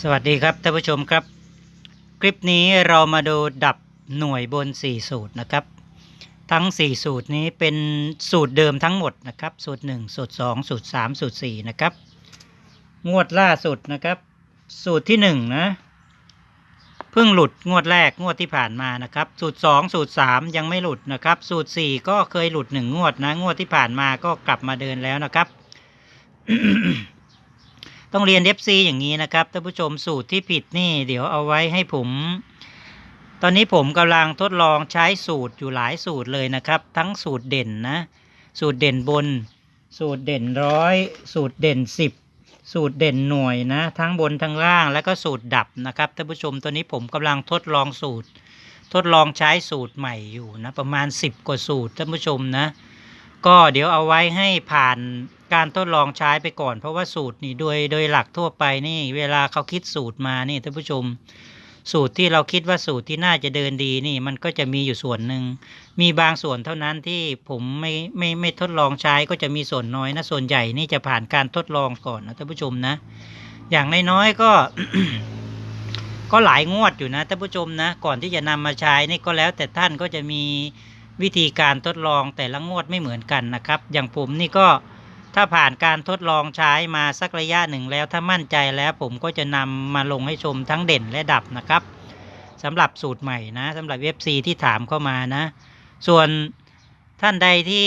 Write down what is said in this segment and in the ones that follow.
สวัสดีครับท่านผู้ชมครับ คลิปนี้เรามาดูดับหน่วยบน 4 สูตรนะครับ ทั้ง 4 สูตรนี้เป็นสูตรเดิมทั้งหมดนะครับ สูตร 1 สูตร 2 สูตร 3 สูตร 4 นะครับ งวดล่าสุดนะครับ สูตรที่ 1 นะเพิ่งหลุดงวดแรกงวดที่ผ่านมานะครับ สูตร 2 สูตร 3 ยังไม่หลุดนะครับ สูตร 4 ก็เคยหลุด 1 งวดนะ งวดที่ผ่านมาก็กลับมาเดินแล้วนะครับ ต้องเรียน FC อย่างนี้นะครับท่านผู้ชมสูตรที่ผิดนี่ เดี๋ยวเอาไว้ให้ผม ตอนนี้ผมกำลังทดลองใช้สูตรอยู่หลายสูตรเลยนะครับ ทั้งสูตรเด่นนะ สูตรเด่นบน สูตรเด่นร้อยสูตรเด่นสิบสูตรเด่นหน่วยนะ ทั้งบนทั้งล่างแล้วก็สูตรดับนะครับท่านผู้ชมตอนนี้ผมกำลังทดลองสูตร ทดลองใช้สูตรใหม่อยู่นะประมาณ 10 กว่าสูตรท่านผู้ชมนะ ก็เดี๋ยวเอาไว้ให้ผ่าน การทดลองใช้ไปก่อน เพราะว่าสูตรนี่โดยโดยหลักทั่วไปนี่ เวลาเขาคิดสูตรมานี่ท่านผู้ชม สูตรที่เราคิดว่าสูตรที่น่าจะเดินดีนี่ มันก็จะมีอยู่ส่วนหนึ่งมีบางส่วนเท่านั้นที่ผมไม่ไม่ไม่ทดลองใช้ก็จะมีส่วนน้อยนะส่วนใหญ่นี่จะผ่านการทดลองก่อนนะท่านผู้ชมนะ อย่างน้อยๆก็ก็หลายงวดอยู่นะท่านผู้ชมนะ ก่อนที่จะนำมาใช้นี่ก็แล้ว แต่ท่านก็จะมีวิธีการทดลองแต่ละงวดไม่เหมือนกันนะครับ อย่างผมนี่ก็ ถ้าผ่านการทดลองใช้มาสักระยะหนึ่งแล้วถ้ามั่นใจแล้วผมก็จะนำมาลงให้ชมทั้งเด่นและดับนะครับสำหรับสูตรใหม่นะสำหรับ FC ที่ถามเข้ามานะ ส่วนท่านใดที่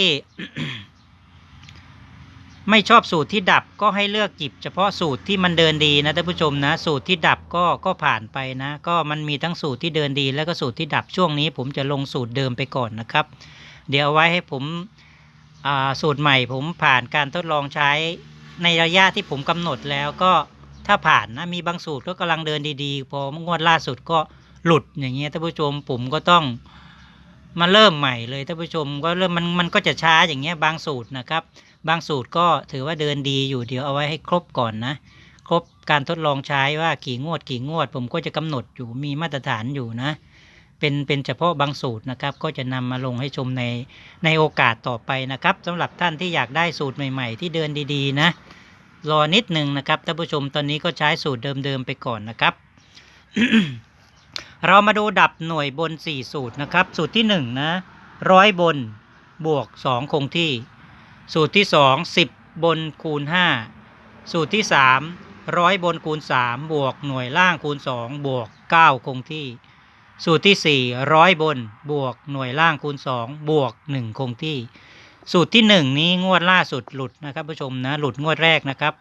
ไม่ชอบสูตรที่ดับก็ให้เลือกจิบเฉพาะสูตรที่มันเดินดีนะท่านผู้ชมนะ สูตรที่ดับก็ก็ผ่านไปนะ ก็มันมีทั้งสูตรที่เดินดี แล้วก็สูตรที่ดับช่วงนี้ ผมจะลงสูตรเดิมไปก่อนนะครับ เดี๋ยวเอาไว้ให้ผม สูตรใหม่ผมผ่านการทดลองใช้ในระยะที่ผมกำหนดแล้วก็ถ้าผ่านนะมีบางสูตรก็กำลังเดินดีๆ พองวดล่าสุดก็หลุดอย่างเงี้ยท่านผู้ชมผมก็ต้องมาเริ่มใหม่เลยท่านผู้ชมก็เริ่มมันมันก็จะช้าอย่างเงี้ยบางสูตรนะครับ บางสูตรก็ถือว่าเดินดีอยู่เดี๋ยวเอาไว้ให้ครบก่อนนะ ครบการทดลองใช้ว่ากี่งวดกี่งวด ผมก็จะกำหนดอยู่มีมาตรฐานอยู่นะ เป็นเป็นเฉพาะบางสูตรนะครับ ก็จะนำมาลงให้ชมในในโอกาสต่อไปนะครับสำหรับท่านที่อยากได้สูตรใหม่ ๆ ที่เดินดีๆ นะรอนิดหนึ่งนะครับท่านผู้ชมตอนนี้ก็ใช้สูตรเดิมๆไปก่อนนะครับ เรามาดูดับหน่วยบน 4 สูตรนะครับ สูตรที่1นะร้อยบนบวก 2 คงที่ สูตรที่ 2 10 บนคูณ 5 สูตรที่3ร้อยบนคูณ 3 บวกหน่วยล่างคูณ 2 บวก 9 คงที่ สูตรที่ 4 ร้อยบนบวกหน่วยล่างคูณ 2 บวก 1 คงที่ สูตรที่ 1 นี้งวดล่าสุดหลุดนะครับผู้ชมนะหลุดงวดแรกนะครับ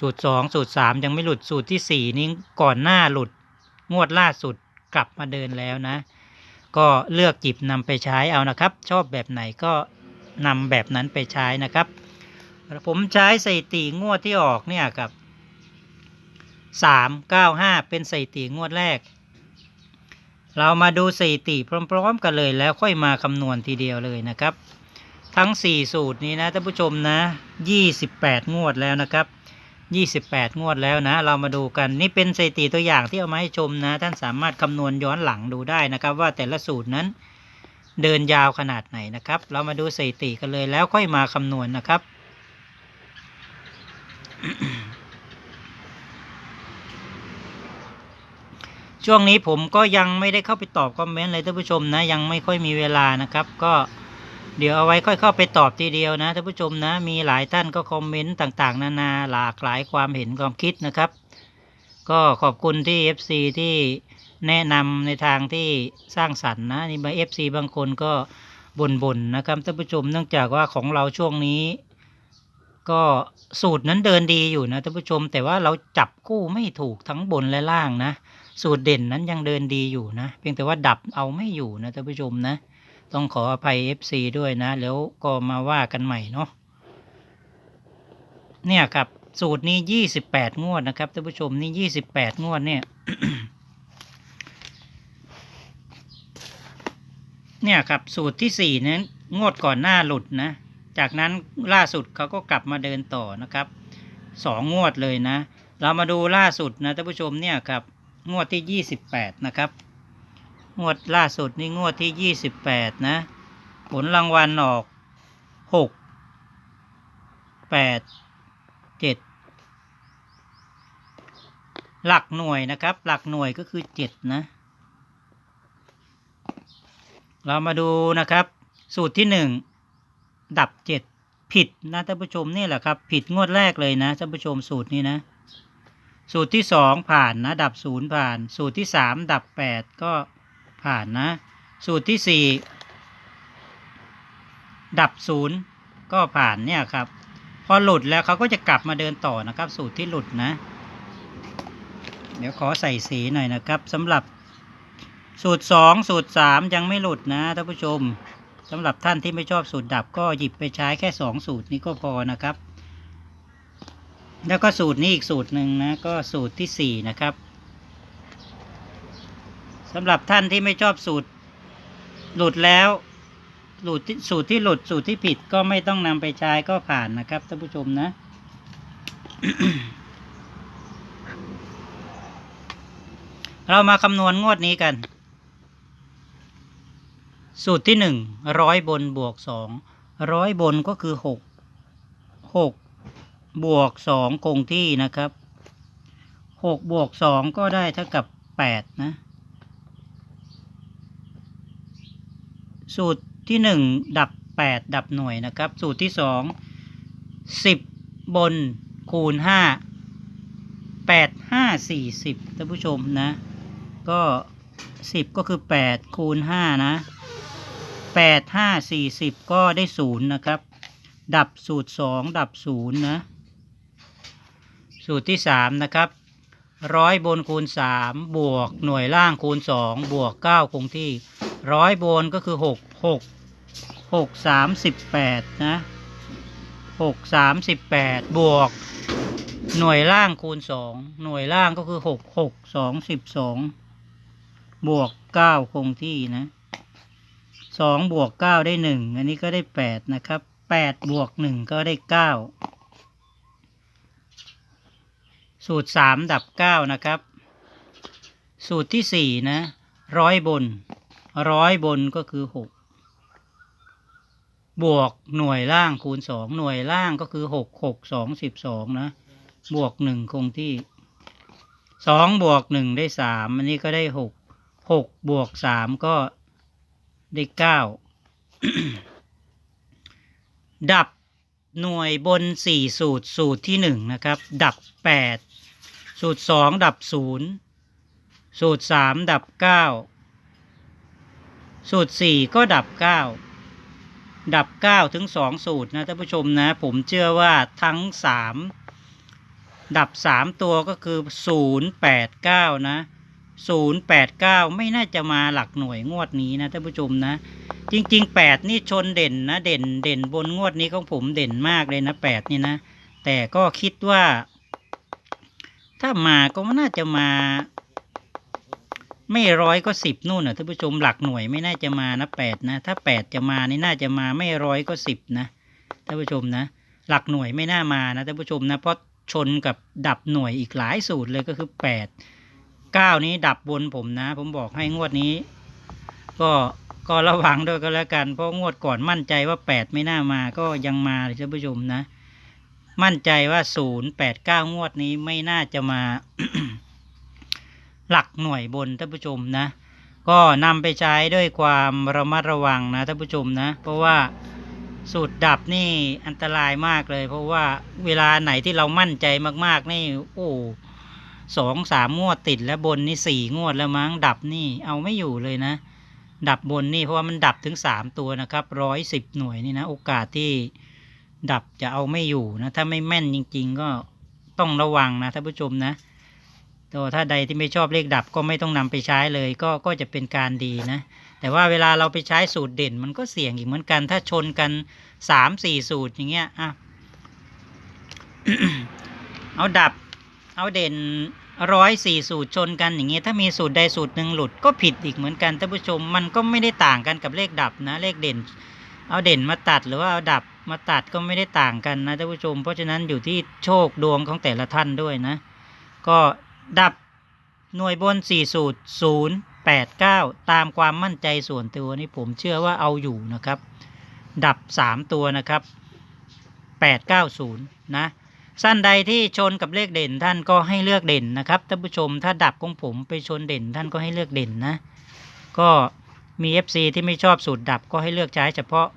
สูตร 2 สูตร 3 ยังไม่หลุดสูตรที่ 4 นี้ก่อนหน้าหลุดงวดล่าสุดกลับมาเดินแล้วนะ ก็เลือกจิบนำไปใช้เอานะครับ ชอบแบบไหนก็นำแบบนั้นไปใช้นะครับ ผมใช้สถิติงวดที่ออกเนี่ยครับสามเก้าห้าเป็นสถิติงวดแรก เรามาดูสถิติพร้อม ๆ กันเลยแล้วค่อยมาคำนวณทีเดียวเลยนะครับ ทั้ง 4 สูตรนี้นะท่านผู้ชมนะ 28 งวดแล้วนะครับ 28 งวดแล้วนะ เรามาดูกันนี่เป็นสถิติตัวอย่างที่เอามาให้ชมนะ ท่านสามารถคำนวณย้อนหลังดูได้นะครับ ว่าแต่ละสูตรนั้นเดินยาวขนาดไหนนะครับ เรามาดูสถิติกันเลยแล้วค่อยมาคำนวณนะครับ ช่วงนี้ผมก็ยังไม่ได้เข้าไปตอบคอมเมนต์เลยท่านผู้ชมนะ ยังไม่ค่อยมีเวลานะครับ ก็เดี๋ยวเอาไว้ค่อยเข้าไปตอบทีเดียวนะท่านผู้ชมนะ มีหลายท่านก็คอมเมนต์ต่างๆ นานาหลากหลายความเห็นความคิดนะครับ ก็ขอบคุณที่ FC ที่แนะนำในทางที่สร้างสรรค์นะนี่บาง FC บางคนก็บ่นๆนะครับท่านผู้ชมเนื่องจากว่าของเราช่วงนี้ ก็สูตรนั้นเดินดีอยู่นะท่านผู้ชม แต่ว่าเราจับคู่ไม่ถูกทั้งบนและล่างนะ สูตรเด่นนั้นยังเดินดีอยู่นะ เพียงแต่ว่าดับเอาไม่อยู่นะท่านผู้ชมนะ ต้องขออภัย FC ด้วยนะ แล้วก็มาว่ากันใหม่เนาะเนี่ยครับสูตรนี้ยี่สิบแปดงวดนะครับท่านผู้ชมนี่ยี่สิบแปดงวดเนี่ย เนี่ยครับสูตรที่สี่นั้นงวดก่อนหน้าหลุดนะ จากนั้นล่าสุดเขาก็กลับมาเดินต่อนะครับสองงวดเลยนะ เรามาดูล่าสุดนะท่านผู้ชมเนี่ยครับ งวดที่ยี่สิบแปดนะครับ งวดล่าสุดนี่งวดที่ยี่สิบแปดนะ ผลรางวัลออกหกแปดเจ็ดหลักหน่วยนะครับ หลักหน่วยก็คือเจ็ดนะ เรามาดูนะครับ สูตรที่หนึ่งดับเจ็ดผิดนะท่านผู้ชมนี่แหละครับ ผิดงวดแรกเลยนะท่านผู้ชมสูตรนี้นะ สูตรที่สองผ่านนะ ดับศูนย์ผ่าน สูตรที่สามดับแปดก็ผ่านนะ สูตรที่สี่ดับศูนย์ก็ผ่านเนี่ยครับ พอหลุดแล้วเขาก็จะกลับมาเดินต่อนะครับ สูตรที่หลุดนะ เดี๋ยวขอใส่สีหน่อยนะครับสำหรับสูตรสองสูตรสามยังไม่หลุดนะท่านผู้ชมสำหรับท่านที่ไม่ชอบสูตรดับก็หยิบไปใช้แค่สองสูตรนี้ก็พอนะครับ แล้วก็สูตรนี้อีกสูตรหนึ่งนะก็สูตรที่สี่นะครับสำหรับท่านที่ไม่ชอบสูตร หลุดแล้วหลุดที่สูตรที่หลุดสูตรที่ผิดก็ไม่ต้องนำไปใช้ก็ผ่านนะครับท่านผู้ชมนะเรามาคำนวณงวดนี้กัน สูตรที่หนึ่งร้อยบนบวกสองร้อยบนก็คือหกหก บวกสองคงที่นะครับหกบวกสองก็ได้เท่ากับแปดนะ สูตรที่หนึ่งดับแปดดับหน่วยนะครับ สูตรที่สองสิบบนคูณห้าแปดห้าสี่สิบท่านผู้ชมนะ ก็สิบก็คือแปดคูณห้านะแปดห้าสี่สิบก็ได้ศูนย์นะครับ ดับสูตรสองดับศูนย์นะ สูตรที่ 3 นะครับร้อยบนคูณ 3 บวกหน่วยล่างคูณ 2 บวก 9 คงที่ร้อยบนก็คือ 6 6 6 38 นะ 6 38 บวก หน่วยล่างคูณ 2 หน่วยล่างก็คือ 6 6 2 12 บวก 9 คงที่นะ 2 บวก 9 ได้ 1 อันนี้ก็ได้ 8 นะครับ 8 บวก 1 ก็ได้ 9 สูตรสามดับเก้านะครับ สูตรที่สี่นะร้อยบนร้อยบนก็คือหกบวกหน่วยล่างคูณสองหน่วยล่างก็คือหกหกสองสิบสองนะบวกหนึ่งคงที่สองบวกหนึ่งได้สามอันนี้ก็ได้หกหกบวกสามก็ได้เก้าดับหน่วยบนสี่สูตรสูตรที่หนึ่งนะครับ ดับแปด สูตรสองดับศูนย์สูตรสามดับเก้าสูตรสี่ก็ดับเก้าดับเก้าถึงสองสูตรนะท่านผู้ชมนะ ผมเชื่อว่าทั้งสามดับสามตัวก็คือศูนย์แปดเก้านะศูนย์แปดเก้าไม่น่าจะมาหลักหน่วยงวดนี้นะท่านผู้ชมนะ จริงๆแปดนี่ชนเด่นนะ เด่นเด่นบนงวดนี้ของผมเด่นมากเลยนะแปดนี่นะ แต่ก็คิดว่า ถ้ามาก็น่าจะมา ไม่ร้อยก็สิบนู่นนะท่านผู้ชมหลักหน่วยไม่น่าจะมานะแปดนะ ถ้าแปดจะมานี่น่าจะมาไม่ร้อยก็สิบนะท่านผู้ชมนะ หลักหน่วยไม่น่ามานะท่านผู้ชมนะเพราะชนกับดับหน่วยอีกหลายสูตรเลยก็คือแปดเก้านี้ดับบนผมนะ ผมบอกให้งวดนี้ ก็ก็ระวังด้วยก็แล้วกันเพราะงวดก่อนมั่นใจว่าแปดไม่น่ามาก็ยังมาเลยท่านผู้ชมนะ มั่นใจว่าศูนย์แปดเก้างวดนี้ไม่น่าจะมา หลักหน่วยบนท่านผู้ชมนะ ก็นำไปใช้ด้วยความระมัดระวังนะท่านผู้ชมนะ เพราะว่าสูตรดับนี่อันตรายมากเลย เพราะว่าเวลาไหนที่เรามั่นใจมาก ๆ นี่ โอ้สองสามงวดติดแล้วบนนี่สี่งวดแล้วมั้งดับนี่เอาไม่อยู่เลยนะ ดับบนนี่เพราะว่ามันดับถึงสามตัวนะครับร้อยสิบหน่วยนี่นะ โอกาสที่ ดับจะเอาไม่อยู่นะ ถ้าไม่แม่นจริง ๆ ก็ต้องระวังนะท่านผู้ชมนะตัวถ้าใดที่ไม่ชอบเลขดับก็ไม่ต้องนำไปใช้เลย ก็ก็จะเป็นการดีนะ แต่ว่าเวลาเราไปใช้สูตรเด่น มันก็เสี่ยงอีกเหมือนกัน ถ้าชนกันสามสี่สูตรอย่างเงี้ยอะเอาดับ เอาเด่นร้อยสี่สูตรชนกันอย่างเงี้ยถ้ามีสูตรใดสูตรหนึ่งหลุดก็ผิดอีกเหมือนกันท่านผู้ชม มันก็ไม่ได้ต่างกันกับเลขดับนะ เลขเด่น เอาเด่นมาตัดหรือว่าเอาดับ มาตัดก็ไม่ได้ต่างกันนะท่านผู้ชม เพราะฉะนั้นอยู่ที่โชคดวงของแต่ละท่านด้วยนะ ก็ดับหน่วยบนสี่สูตรศูนย์แปดเก้าตามความมั่นใจส่วนตัวนี่ผมเชื่อว่าเอาอยู่นะครับ ดับสามตัวนะครับแปดเก้าศูนย์นะสั้นใดที่ชนกับเลขเด่นท่านก็ให้เลือกเด่นนะครับท่านผู้ชมถ้าดับของผมไปชนเด่นท่านก็ให้เลือกเด่นนะ ก็มี FC ที่ไม่ชอบสูตรดับก็ให้เลือกใช้เฉพาะ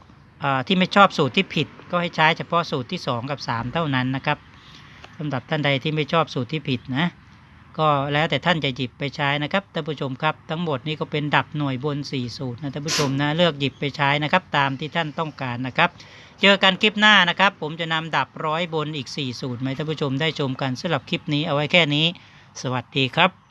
ที่ไม่ชอบสูตรที่ผิด ก็ให้ใช้เฉพาะสูตรที่ 2 กับ 3 เท่านั้นนะครับสำหรับท่านใดที่ไม่ชอบสูตรที่ผิดนะก็แล้วแต่ท่านจะหยิบไปใช้นะครับท่านผู้ชมครับ ทั้งหมดนี้ก็เป็นดับหน่วยบน 4 สูตรนะท่านผู้ชมนะเลือกหยิบไปใช้นะครับ ตามที่ท่านต้องการนะครับ เจอกันคลิปหน้านะครับ ผมจะนำดับร้อยบนอีก 4 สูตรมาให้ท่านผู้ชมได้ชมกันสำหรับคลิปนี้เอาไว้แค่นี้ สวัสดีครับ